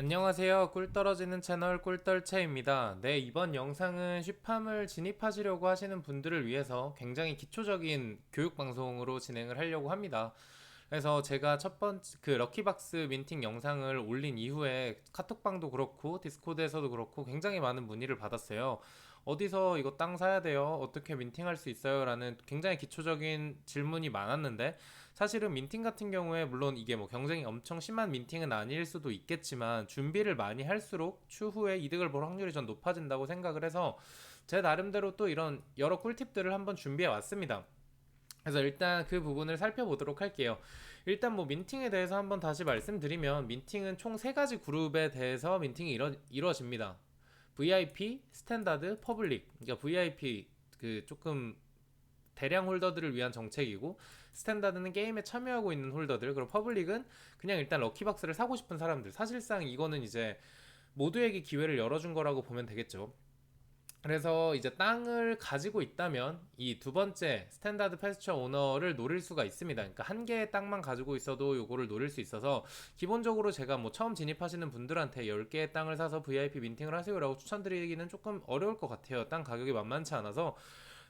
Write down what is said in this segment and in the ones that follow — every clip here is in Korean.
안녕하세요. 꿀 떨어지는 채널 꿀떨채입니다. 네, 이번 영상은 쉬팜을 진입하시려고 하시는 분들을 위해서 굉장히 기초적인 교육 방송으로 진행을 하려고 합니다. 그래서 제가 첫 번째 그 럭키박스 민팅 영상을 올린 이후에 카톡방도 그렇고 디스코드에서도 그렇고 굉장히 많은 문의를 받았어요. 어디서 이거 땅 사야 돼요? 어떻게 민팅할 수 있어요? 라는 굉장히 기초적인 질문이 많았는데 사실은 민팅 같은 경우에 물론 이게 뭐 경쟁이 엄청 심한 민팅은 아닐 수도 있겠지만 준비를 많이 할수록 추후에 이득을 볼 확률이 전 높아진다고 생각을 해서 제 나름대로 또 이런 여러 꿀팁들을 한번 준비해 왔습니다. 그래서 일단 그 부분을 살펴보도록 할게요. 일단 뭐 민팅에 대해서 한번 다시 말씀드리면 민팅은 총 세 가지 그룹에 대해서 민팅이 이뤄, 이루어집니다. VIP, 스탠다드, 퍼블릭. 그러니까 VIP 그 조금 대량 홀더들을 위한 정책이고 스탠다드는 게임에 참여하고 있는 홀더들 그리고 퍼블릭은 그냥 일단 럭키박스를 사고 싶은 사람들 사실상 이거는 이제 모두에게 기회를 열어준 거라고 보면 되겠죠 그래서 이제 땅을 가지고 있다면 이 두 번째 스탠다드 패스처 오너를 노릴 수가 있습니다. 그러니까 한 개의 땅만 가지고 있어도 요거를 노릴 수 있어서 기본적으로 제가 뭐 처음 진입하시는 분들한테 10개의 땅을 사서 VIP 민팅을 하세요라고 추천드리기는 조금 어려울 것 같아요. 땅 가격이 만만치 않아서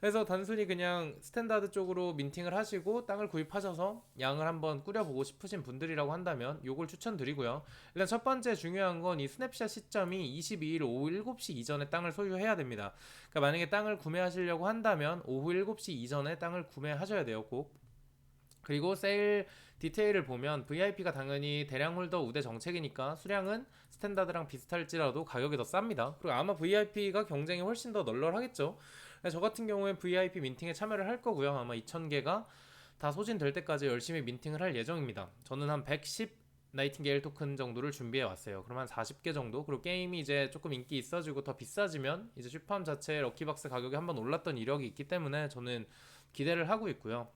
그래서 단순히 그냥 스탠다드 쪽으로 민팅을 하시고 땅을 구입하셔서 양을 한번 꾸려보고 싶으신 분들이라고 한다면 요걸 추천드리고요. 일단 첫 번째 중요한 건 이 스냅샷 시점이 22일 오후 7시 이전에 땅을 소유해야 됩니다. 그러니까 만약에 땅을 구매하시려고 한다면 오후 7시 이전에 땅을 구매하셔야 돼요. 꼭. 그리고 세일 디테일을 보면 VIP가 당연히 대량 홀더 우대 정책이니까 수량은 스탠다드랑 비슷할지라도 가격이 더 쌉니다. 그리고 아마 VIP가 경쟁이 훨씬 더 널널하겠죠. 저 같은 경우에 VIP 민팅에 참여를 할 거고요. 아마 2,000개가 다 소진될 때까지 열심히 민팅을 할 예정입니다. 저는 한 110 나이팅게일 토큰 정도를 준비해 왔어요. 그럼 한 40개 정도. 그리고 게임이 이제 조금 인기 있어지고 더 비싸지면 이제 슈팜 자체 럭키박스 가격이 한번 올랐던 이력이 있기 때문에 저는 기대를 하고 있고요.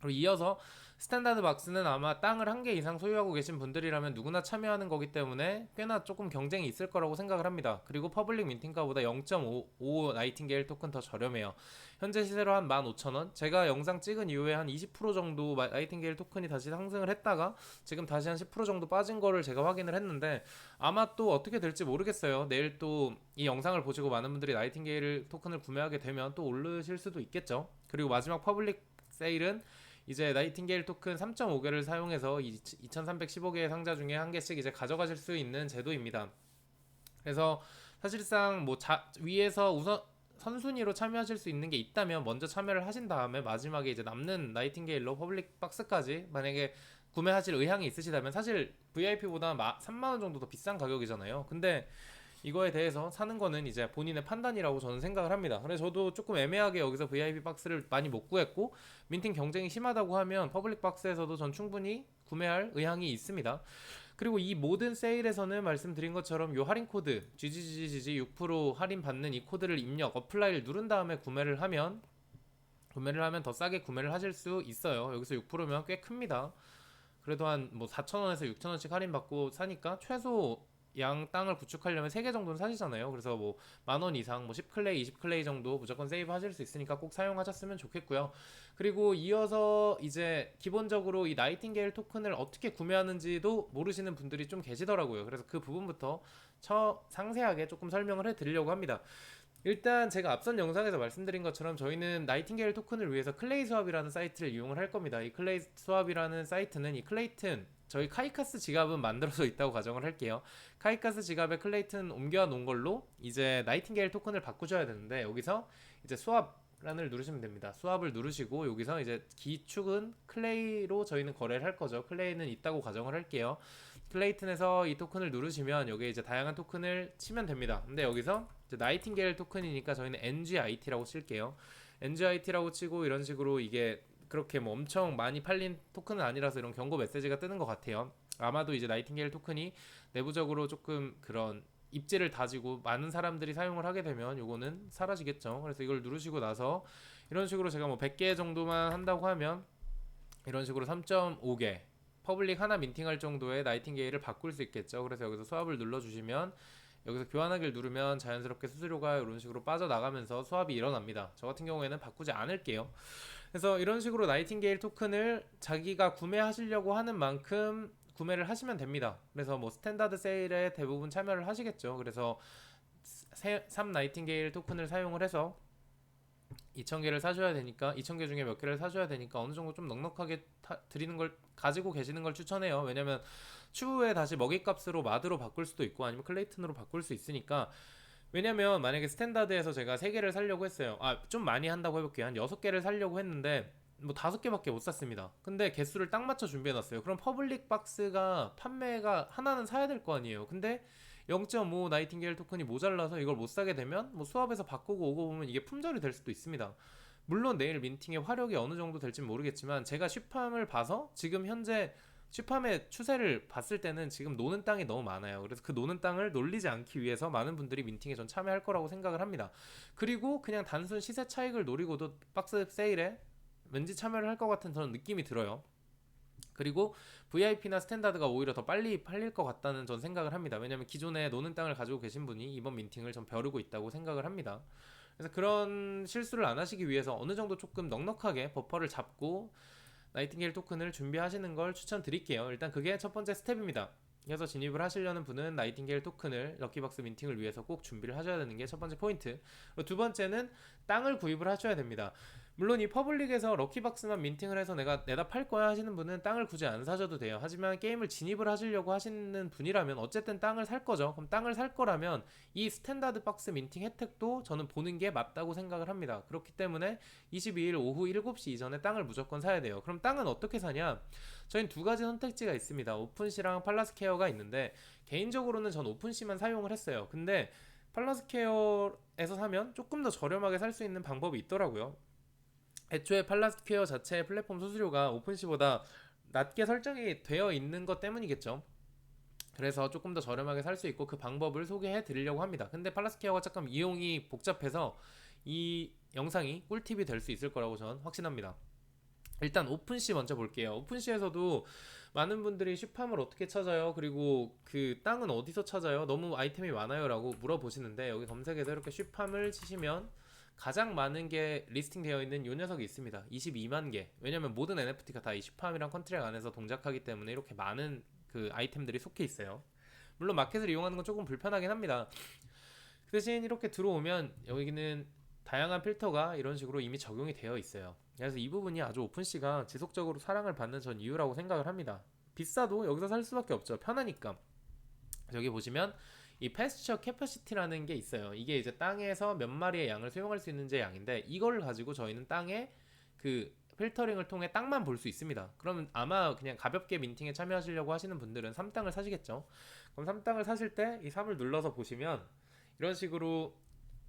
그리고 이어서 스탠다드 박스는 아마 땅을 한 개 이상 소유하고 계신 분들이라면 누구나 참여하는 거기 때문에 꽤나 조금 경쟁이 있을 거라고 생각을 합니다. 그리고 퍼블릭 민팅가보다 0.5 나이팅게일 토큰 더 저렴해요. 현재 시세로 한 15,000원. 제가 영상 찍은 이후에 한 20% 정도 나이팅게일 토큰이 다시 상승을 했다가 지금 다시 한 10% 정도 빠진 거를 제가 확인을 했는데 아마 또 어떻게 될지 모르겠어요. 내일 또 이 영상을 보시고 많은 분들이 나이팅게일 토큰을 구매하게 되면 또 오르실 수도 있겠죠. 그리고 마지막 퍼블릭 세일은 이제 나이팅게일 토큰 3.5개를 사용해서 2,315개의 상자 중에 한 개씩 이제 가져가실 수 있는 제도입니다. 그래서 사실상 뭐 자, 위에서 우선 선순위로 참여하실 수 있는 게 있다면 먼저 참여를 하신 다음에 마지막에 이제 남는 나이팅게일로 퍼블릭 박스까지 만약에 구매하실 의향이 있으시다면 사실 VIP보다 3만 원 정도 더 비싼 가격이잖아요. 근데 이거에 대해서 사는 거는 이제 본인의 판단이라고 저는 생각을 합니다. 그래서 저도 조금 애매하게 여기서 VIP 박스를 많이 못 구했고 민팅 경쟁이 심하다고 하면 퍼블릭 박스에서도 전 충분히 구매할 의향이 있습니다. 그리고 이 모든 세일에서는 말씀드린 것처럼 요 할인 코드 GGGGG 6% 할인 받는 이 코드를 입력 어플라이를 누른 다음에 구매를 하면 구매를 하면 더 싸게 구매를 하실 수 있어요. 여기서 6%면 꽤 큽니다. 그래도 한 뭐 4,000원에서 6,000원씩 할인 받고 사니까 최소 양 땅을 구축하려면 3개 정도는 사시잖아요. 그래서 뭐 만 원 이상 뭐 10클레이, 20클레이 정도 무조건 세이브 하실 수 있으니까 꼭 사용하셨으면 좋겠고요. 그리고 이어서 이제 기본적으로 이 나이팅게일 토큰을 어떻게 구매하는지도 모르시는 분들이 좀 계시더라고요. 그래서 그 부분부터 처 상세하게 조금 설명을 해 드리려고 합니다. 일단 제가 앞선 영상에서 말씀드린 것처럼 저희는 나이팅게일 토큰을 위해서 클레이 수합이라는 사이트를 이용을 할 겁니다. 이 클레이 수합이라는 사이트는 이 클레이튼 저희 카이카스 지갑은 만들어져 있다고 가정을 할게요. 카이카스 지갑에 클레이튼 옮겨 놓은 걸로 이제 나이팅게일 토큰을 바꾸셔야 되는데 여기서 이제 수압 란을 누르시면 됩니다. 수압을 누르시고 여기서 이제 기축은 클레이로 저희는 거래를 할 거죠. 클레이는 있다고 가정을 할게요. 클레이튼에서 이 토큰을 누르시면 여기 이제 다양한 토큰을 치면 됩니다. 근데 여기서 나이팅게일 토큰이니까 저희는 NGIT라고 칠게요. NGIT라고 치고 이런 식으로 이게 그렇게 뭐 엄청 많이 팔린 토큰은 아니라서 이런 경고 메시지가 뜨는 것 같아요. 아마도 이제 나이팅게일 토큰이 내부적으로 조금 그런 입지를 다지고 많은 사람들이 사용을 하게 되면 요거는 사라지겠죠. 그래서 이걸 누르시고 나서 이런 식으로 제가 뭐 100개 정도만 한다고 하면 이런 식으로 3.5개 퍼블릭 하나 민팅할 정도의 나이팅게일을 바꿀 수 있겠죠. 그래서 여기서 수압을 눌러주시면 여기서 교환하기를 누르면 자연스럽게 수수료가 이런 식으로 빠져나가면서 수압이 일어납니다. 저 같은 경우에는 바꾸지 않을게요. 그래서 이런 식으로 나이팅게일 토큰을 자기가 구매하시려고 하는 만큼 구매를 하시면 됩니다. 그래서 뭐 스탠다드 세일에 대부분 참여를 하시겠죠. 그래서 세- 3 나이팅게일 토큰을 사용을 해서 2,000개를 사셔야 되니까 2,000개 중에 몇 개를 사셔야 되니까 어느 정도 좀 넉넉하게 타- 드리는 걸 가지고 계시는 걸 추천해요. 왜냐면 추후에 다시 먹이값으로 마드로 바꿀 수도 있고 아니면 클레이튼으로 바꿀 수 있으니까 왜냐면 만약에 스탠다드에서 제가 3개를 살려고 했어요. 아, 좀 많이 한다고 해볼게요. 한 6개를 살려고 했는데 뭐 5개밖에 못 샀습니다. 근데 개수를 딱 맞춰 준비해 놨어요. 그럼 퍼블릭 박스가 판매가 하나는 사야 될 거 아니에요. 근데 0.5 나이팅게일 토큰이 모자라서 이걸 못 사게 되면 뭐 수업에서 바꾸고 오고 보면 이게 품절이 될 수도 있습니다. 물론 내일 민팅의 화력이 어느 정도 될지 모르겠지만 제가 슈팜을 봐서 지금 현재 슈팜의 추세를 봤을 때는 지금 노는 땅이 너무 많아요. 그래서 그 노는 땅을 놀리지 않기 위해서 많은 분들이 민팅에 전 참여할 거라고 생각을 합니다. 그리고 그냥 단순 시세 차익을 노리고도 박스 세일에 왠지 참여를 할 것 같은 저는 느낌이 들어요. 그리고 VIP나 스탠다드가 오히려 더 빨리 팔릴 것 같다는 전 생각을 합니다. 왜냐면 기존에 노는 땅을 가지고 계신 분이 이번 민팅을 전 벼르고 있다고 생각을 합니다. 그래서 그런 실수를 안 하시기 위해서 어느 정도 조금 넉넉하게 버퍼를 잡고 나이팅게일 토큰을 준비하시는 걸 추천드릴게요. 일단 그게 첫 번째 스텝입니다. 그래서 진입을 하시려는 분은 나이팅게일 토큰을 럭키박스 민팅을 위해서 꼭 준비를 하셔야 되는 게 첫 번째 포인트. 두 번째는 땅을 구입을 하셔야 됩니다. 물론 이 퍼블릭에서 럭키박스만 민팅을 해서 내가 내다 팔 거야 하시는 분은 땅을 굳이 안 사셔도 돼요. 하지만 게임을 진입을 하시려고 하시는 분이라면 어쨌든 땅을 살 거죠. 그럼 땅을 살 거라면 이 스탠다드 박스 민팅 혜택도 저는 보는 게 맞다고 생각을 합니다. 그렇기 때문에 22일 오후 7시 이전에 땅을 무조건 사야 돼요. 그럼 땅은 어떻게 사냐? 저희는 두 가지 선택지가 있습니다. 오픈시랑 팔라스케어가 있는데 개인적으로는 전 오픈시만 사용을 했어요. 근데 팔라스케어에서 사면 조금 더 저렴하게 살 수 있는 방법이 있더라고요. 애초에 팔라스퀘어 자체의 플랫폼 수수료가 오픈시보다 낮게 설정이 되어 있는 것 때문이겠죠. 그래서 조금 더 저렴하게 살 수 있고 그 방법을 소개해 드리려고 합니다. 근데 팔라스퀘어가 조금 이용이 복잡해서 이 영상이 꿀팁이 될 수 있을 거라고 전 확신합니다. 일단 오픈시 먼저 볼게요. 오픈시에서도 많은 분들이 슈팜을 어떻게 찾아요? 그리고 그 땅은 어디서 찾아요? 너무 아이템이 많아요라고 물어보시는데 여기 검색에서 이렇게 슈팜을 치시면 가장 많은 게 리스팅 되어 있는 요 녀석이 있습니다. 22만 개. 왜냐면 모든 NFT가 다 이 슈팜이랑 컨트랙 안에서 동작하기 때문에 이렇게 많은 그 아이템들이 속해 있어요. 물론 마켓을 이용하는 건 조금 불편하긴 합니다. 그 대신 이렇게 들어오면 여기는 다양한 필터가 이런 식으로 이미 적용이 되어 있어요. 그래서 이 부분이 아주 오픈시가 지속적으로 사랑을 받는 전 이유라고 생각을 합니다. 비싸도 여기서 살 수밖에 없죠. 편하니까. 여기 보시면 이 패스처 캐퍼시티라는 게 있어요. 이게 이제 땅에서 몇 마리의 양을 수용할 수 있는지 양인데 이걸 가지고 저희는 땅에 그 필터링을 통해 땅만 볼 수 있습니다. 그러면 아마 그냥 가볍게 민팅에 참여하시려고 하시는 분들은 3땅을 사시겠죠. 그럼 3땅을 사실 때 이 3을 눌러서 보시면 이런 식으로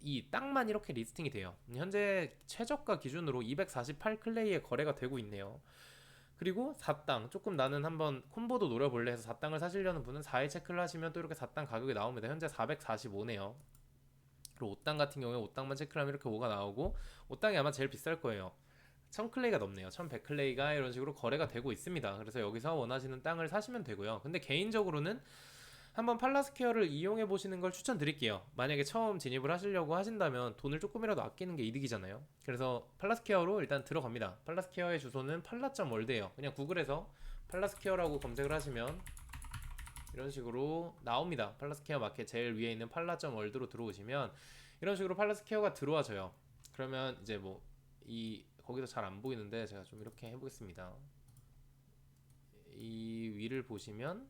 이 땅만 이렇게 리스팅이 돼요. 현재 최저가 기준으로 248 클레이의 거래가 되고 있네요. 그리고 4땅 조금 나는 한번 콤보도 노려볼래 해서 4땅을 사시려는 분은 4일 체크를 하시면 또 이렇게 4땅 가격이 나옵니다. 현재 445네요. 그리고 5땅 같은 경우에 5땅만 체크를 하면 이렇게 5가 나오고 5땅이 아마 제일 비쌀 거예요. 1000클레이가 넘네요. 1100클레이가 이런 식으로 거래가 되고 있습니다. 그래서 여기서 원하시는 땅을 사시면 되고요. 근데 개인적으로는 한번 팔라스케어를 이용해 보시는 걸 추천드릴게요. 만약에 처음 진입을 하시려고 하신다면 돈을 조금이라도 아끼는 게 이득이잖아요. 그래서 팔라스케어로 일단 들어갑니다. 팔라스케어의 주소는 팔라.월드예요. 그냥 구글에서 팔라스케어라고 검색을 하시면 이런 식으로 나옵니다. 팔라스케어 마켓 제일 위에 있는 팔라.월드로 들어오시면 이런 식으로 팔라스케어가 들어와져요. 그러면 이제 뭐 이 거기서 잘 안 보이는데 제가 좀 이렇게 해보겠습니다. 이 위를 보시면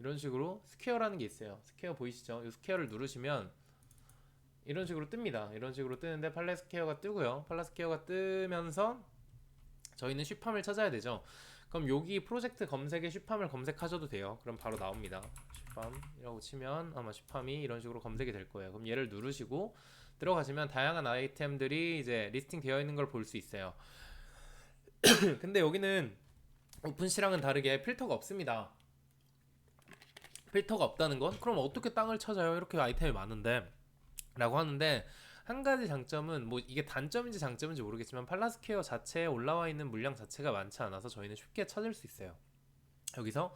이런 식으로 스퀘어라는 게 있어요. 스퀘어 보이시죠? 이 스퀘어를 누르시면 이런 식으로 뜹니다. 이런 식으로 뜨는데 팔레 스퀘어가 뜨고요. 팔라 스퀘어가 뜨면서 저희는 슈팜을 찾아야 되죠. 그럼 여기 프로젝트 검색에 슈팜을 검색하셔도 돼요. 그럼 바로 나옵니다. 슈팜이라고 치면 아마 슈팜이 이런 식으로 검색이 될 거예요. 그럼 얘를 누르시고 들어가시면 다양한 아이템들이 이제 리스팅 되어 있는 걸 볼 수 있어요. 근데 여기는 오픈시랑은 다르게 필터가 없습니다. 필터가 없다는 건 그럼 어떻게 땅을 찾아요? 이렇게 아이템이 많은데 라고 하는데 한 가지 장점은 뭐 이게 단점인지 장점인지 모르겠지만 팔라스퀘어 자체에 올라와 있는 물량 자체가 많지 않아서 저희는 쉽게 찾을 수 있어요. 여기서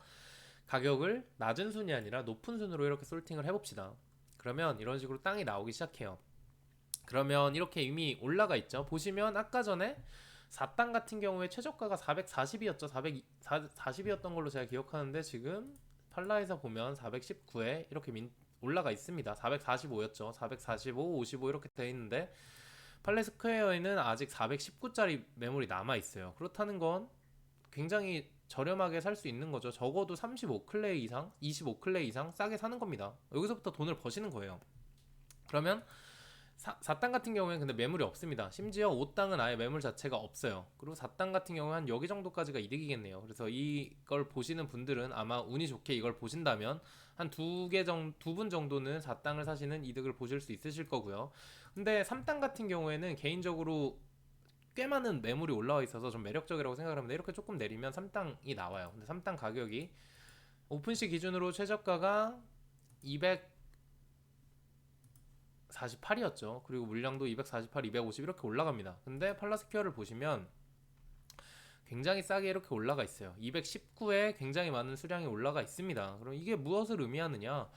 가격을 낮은 순이 아니라 높은 순으로 이렇게 솔팅을 해봅시다. 그러면 이런 식으로 땅이 나오기 시작해요. 그러면 이렇게 이미 올라가 있죠. 보시면 아까 전에 4단 같은 경우에 최저가가 440이었죠. 440이었던 걸로 제가 기억하는데 지금 팔라에서 보면 419에 이렇게 민, 올라가 있습니다. 445였죠. 445, 55 이렇게 돼 있는데 팔레 스퀘어에는 아직 419짜리 매물이 남아 있어요. 그렇다는 건 굉장히 저렴하게 살 수 있는 거죠. 적어도 35클레이 이상, 25클레이 이상 싸게 사는 겁니다. 여기서부터 돈을 버시는 거예요. 그러면 4, 4땅 같은 경우에는 근데 매물이 없습니다. 심지어 5땅은 아예 매물 자체가 없어요. 그리고 4땅 같은 경우는 한 여기 정도까지가 이득이겠네요. 그래서 이걸 보시는 분들은 아마 운이 좋게 이걸 보신다면 한 두 개 정, 두 분 정도는 4땅을 사시는 이득을 보실 수 있으실 거고요. 근데 3땅 같은 경우에는 개인적으로 꽤 많은 매물이 올라와 있어서 좀 매력적이라고 생각을 합니다. 이렇게 조금 내리면 3땅이 나와요. 근데 3땅 가격이 오픈시 기준으로 최저가가 248이었죠. 그리고 물량도 248, 250 이렇게 올라갑니다. 근데 팔라스퀘어를 보시면 굉장히 싸게 이렇게 올라가 있어요. 219에 굉장히 많은 수량이 올라가 있습니다. 그럼 이게 무엇을 의미하느냐?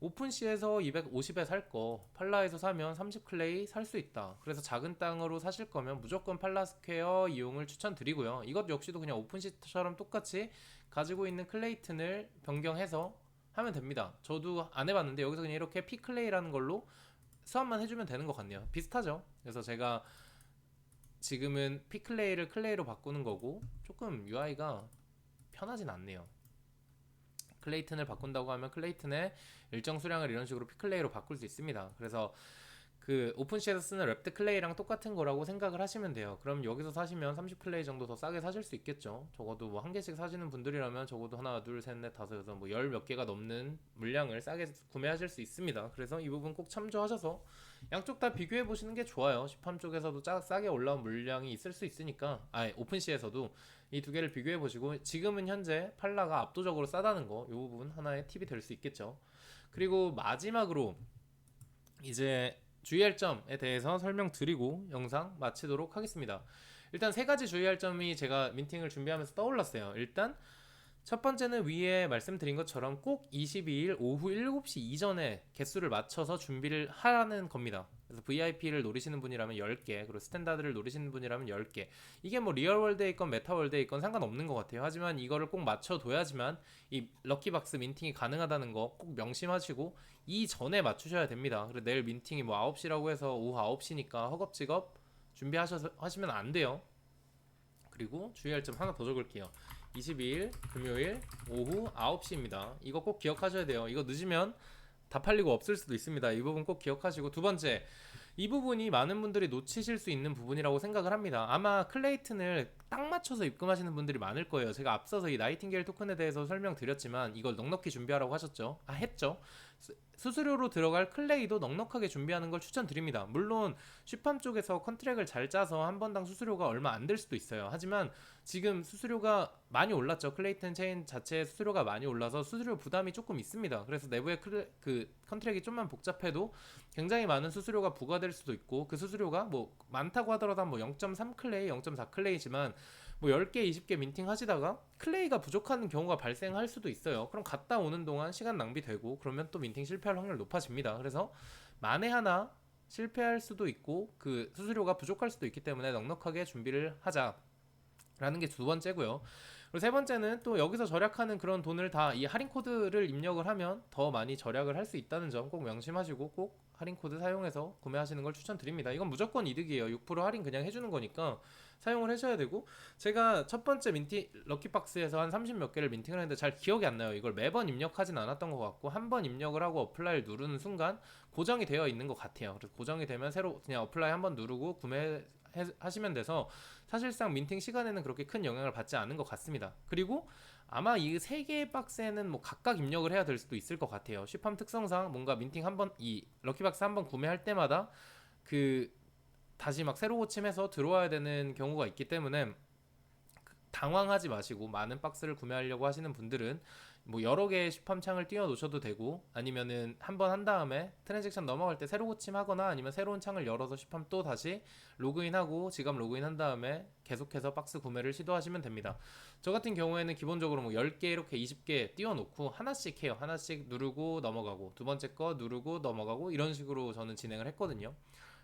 오픈시에서 250에 살 거 팔라에서 사면 30클레이 살 수 있다. 그래서 작은 땅으로 사실 거면 무조건 팔라스퀘어 이용을 추천드리고요. 이것 역시도 그냥 오픈시처럼 똑같이 가지고 있는 클레이튼을 변경해서 하면 됩니다. 저도 안 해봤는데 여기서 그냥 이렇게 피클레이라는 걸로 수합만 해주면 되는 것 같네요. 비슷하죠? 그래서 제가 지금은 피클레이를 클레이로 바꾸는 거고 조금 UI가 편하진 않네요. 클레이튼을 바꾼다고 하면 클레이튼의 일정 수량을 이런 식으로 피클레이로 바꿀 수 있습니다. 그래서 그 오픈시에서 쓰는 랩트 클레이랑 똑같은 거라고 생각을 하시면 돼요. 그럼 여기서 사시면 30 클레이 정도 더 싸게 사실 수 있겠죠. 적어도 뭐 한 개씩 사시는 분들이라면 적어도 하나, 둘, 셋, 넷, 다섯, 여섯, 뭐 열 몇 개가 넘는 물량을 싸게 구매하실 수 있습니다. 그래서 이 부분 꼭 참조하셔서 양쪽 다 비교해 보시는 게 좋아요. 시팜 쪽에서도 짜, 싸게 올라온 물량이 있을 수 있으니까, 아, 오픈시에서도 이 두 개를 비교해 보시고 지금은 현재 팔라가 압도적으로 싸다는 거, 이 부분 하나의 팁이 될 수 있겠죠. 그리고 마지막으로 이제 주의할 점에 대해서 설명드리고 영상 마치도록 하겠습니다. 일단 세 가지 주의할 점이 제가 민팅을 준비하면서 떠올랐어요. 일단 첫 번째는 위에 말씀드린 것처럼 꼭 22일 오후 7시 이전에 개수를 맞춰서 준비를 하라는 겁니다. 그래서 VIP를 노리시는 분이라면 10개, 그리고 스탠다드를 노리시는 분이라면 10개. 이게 뭐 리얼월드에 있건 메타월드에 있건 상관없는 것 같아요. 하지만 이거를 꼭 맞춰둬야지만 이 럭키박스 민팅이 가능하다는 거 꼭 명심하시고 이 전에 맞추셔야 됩니다. 그리고 내일 민팅이 뭐 9시라고 해서 오후 9시니까 허겁지겁 준비하셔서 하시면 안 돼요. 그리고 주의할 점 하나 더 적을게요. 22일 금요일 오후 9시입니다. 이거 꼭 기억하셔야 돼요. 이거 늦으면 다 팔리고 없을 수도 있습니다. 이 부분 꼭 기억하시고 두 번째 이 부분이 많은 분들이 놓치실 수 있는 부분이라고 생각을 합니다. 아마 클레이튼을 딱 맞춰서 입금하시는 분들이 많을 거예요. 제가 앞서서 이 나이팅게일 토큰에 대해서 설명드렸지만 이걸 넉넉히 준비하라고 하셨죠. 아 했죠. 수수료로 들어갈 클레이도 넉넉하게 준비하는 걸 추천드립니다. 물론 슈팜 쪽에서 컨트랙을 잘 짜서 한 번당 수수료가 얼마 안 될 수도 있어요. 하지만 지금 수수료가 많이 올랐죠. 클레이튼 체인 자체의 수수료가 많이 올라서 수수료 부담이 조금 있습니다. 그래서 내부의 클레, 그 컨트랙이 좀만 복잡해도 굉장히 많은 수수료가 부과될 수도 있고 그 수수료가 뭐 많다고 하더라도 뭐 0.3 클레이, 0.4 클레이지만 뭐 10개, 20개 민팅 하시다가 클레이가 부족한 경우가 발생할 수도 있어요. 그럼 갔다 오는 동안 시간 낭비되고 그러면 또 민팅 실패할 확률 높아집니다. 그래서 만에 하나 실패할 수도 있고 그 수수료가 부족할 수도 있기 때문에 넉넉하게 준비를 하자 라는 게 두 번째고요. 그리고 세 번째는 또 여기서 절약하는 그런 돈을 다 이 할인 코드를 입력을 하면 더 많이 절약을 할 수 있다는 점 꼭 명심하시고 꼭 할인 코드 사용해서 구매하시는 걸 추천드립니다. 이건 무조건 이득이에요. 6% 할인 그냥 해주는 거니까 사용을 하셔야 되고 제가 첫 번째 민티 럭키박스에서 한 30 몇 개를 민팅을 했는데 잘 기억이 안 나요. 이걸 매번 입력하진 않았던 것 같고 한 번 입력을 하고 어플라이를 누르는 순간 고정이 되어 있는 것 같아요. 그래서 고정이 되면 새로 그냥 어플라이 한 번 누르고 구매 하시면 돼서 사실상 민팅 시간에는 그렇게 큰 영향을 받지 않은 것 같습니다. 그리고 아마 이 세 개의 박스에는 뭐 각각 입력을 해야 될 수도 있을 것 같아요. 슈팜 특성상 뭔가 민팅 한번 이 럭키박스 한번 구매할 때마다 그 다시 막 새로 고침해서 들어와야 되는 경우가 있기 때문에 당황하지 마시고 많은 박스를 구매하려고 하시는 분들은 뭐 여러 개의 슈팜 창을 띄워 놓으셔도 되고 아니면은 한 번 한 다음에 트랜잭션 넘어갈 때 새로 고침하거나 아니면 새로운 창을 열어서 슈팜 또 다시 로그인하고 지갑 로그인 한 다음에 계속해서 박스 구매를 시도하시면 됩니다. 저 같은 경우에는 기본적으로 뭐 10개 이렇게 20개 띄워 놓고 하나씩 해요. 하나씩 누르고 넘어가고 두 번째 거 누르고 넘어가고 이런 식으로 저는 진행을 했거든요.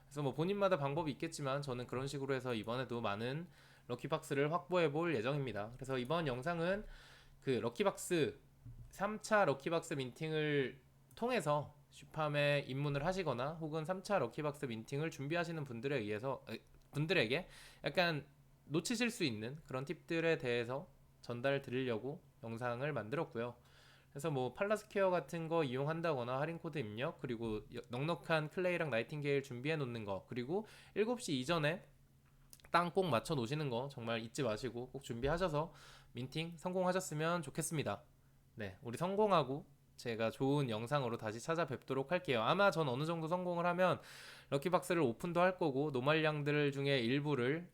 그래서 뭐 본인마다 방법이 있겠지만 저는 그런 식으로 해서 이번에도 많은 럭키박스를 확보해 볼 예정입니다. 그래서 이번 영상은 그 럭키박스 3차 럭키박스 민팅을 통해서 슈팜에 입문을 하시거나 혹은 3차 럭키박스 민팅을 준비하시는 분들에 의해서 에, 분들에게 약간 놓치실 수 있는 그런 팁들에 대해서 전달 드리려고 영상을 만들었고요. 그래서 뭐 팔라스퀘어 같은 거 이용한다거나 할인 코드 입력 그리고 여- 넉넉한 클레이랑 나이팅게일 준비해 놓는 거 그리고 7시 이전에 땅 꼭 맞춰 놓으시는 거 정말 잊지 마시고 꼭 준비하셔서 민팅 성공하셨으면 좋겠습니다. 네, 우리 성공하고 제가 좋은 영상으로 다시 찾아뵙도록 할게요. 아마 전 어느 정도 성공을 하면 럭키박스를 오픈도 할 거고 노말량들 중에 일부를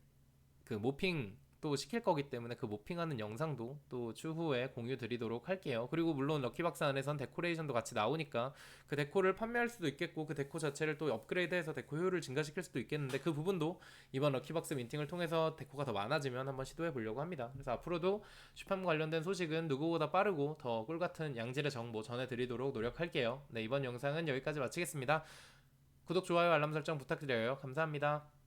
그 모핑 또 시킬 거기 때문에 그 모핑하는 영상도 또 추후에 공유 드리도록 할게요. 그리고 물론 럭키박스 안에선 데코레이션도 같이 나오니까 그 데코를 판매할 수도 있겠고 그 데코 자체를 또 업그레이드해서 데코 효율을 증가시킬 수도 있겠는데 그 부분도 이번 럭키박스 민팅을 통해서 데코가 더 많아지면 한번 시도해 보려고 합니다. 그래서 앞으로도 슈팜 관련된 소식은 누구보다 빠르고 더 꿀 같은 양질의 정보 전해드리도록 노력할게요. 네 이번 영상은 여기까지 마치겠습니다. 구독, 좋아요, 알람 설정 부탁드려요. 감사합니다.